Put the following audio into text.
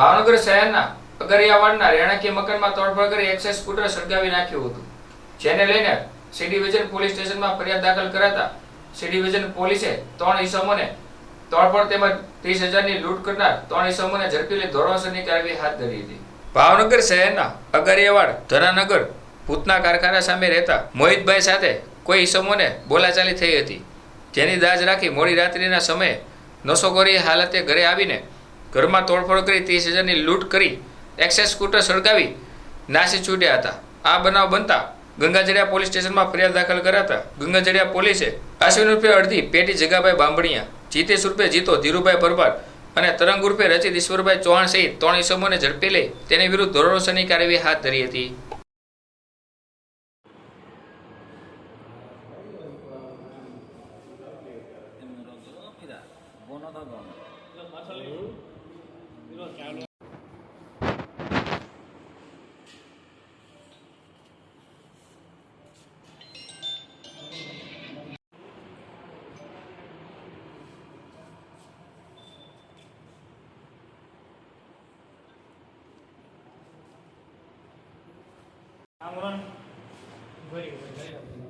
ભાવનગર શહેરના અગરિયાવાડના રહેણાંકી મકાનમાં તોડફોડ કરી એક્સેસ સ્કૂટર સળગાવી નાખ્યું હતું. જેને લઈને સી ડિવિઝન પોલીસ સ્ટેશનમાં ફરિયાદ દાખલ કરાતા સી ડિવિઝન પોલીસે ત્રણ ઈસમોને તોડફોડ તેમજ ત્રીસ હજારની લૂંટ કરનાર ત્રણ ઈસમોને ઝડપી લઈ ધોરણસરની કાર્યવાહી હાથ ધરી હતી. ભાવનગર શહેરના અગરિયાવાડ ધરાનગર ભૂતના કારખાના સામે રહેતા મોહિતભાઈ સાથે કોઈ ઈસમોને બોલાચાલી થઈ હતી. જેની દાજ રાખી મોડી રાત્રિના સમયે નશોખોરી હાલતે ઘરે આવીને ઘરમાં તોડફોડ કરી ત્રીસ હજારની લૂંટ કરી એક્સેસ સ્કૂટર સળગાવી નાસી છૂટ્યા હતા. આ બનાવ બનતા ગંગાજળિયા પોલીસ સ્ટેશનમાં ફરિયાદ દાખલ કરાતા ગંગાજડિયા પોલીસે અશ્વિન રૂપે અડધી પેટી જગાભાઈ બાંભણિયા, જીતેશ રૂપે જીતો, ધીરુભાઈ પરમાર અને તરંગ રૂપે રચિત ઈશ્વરભાઈ ચૌહાણ સહિત ત્રણ ઈસમોને ઝડપી લઈ તેની વિરુદ્ધ ધોરણોસરની કાર્યવાહી હાથ ધરી હતી. આમરણ ભરી ભરી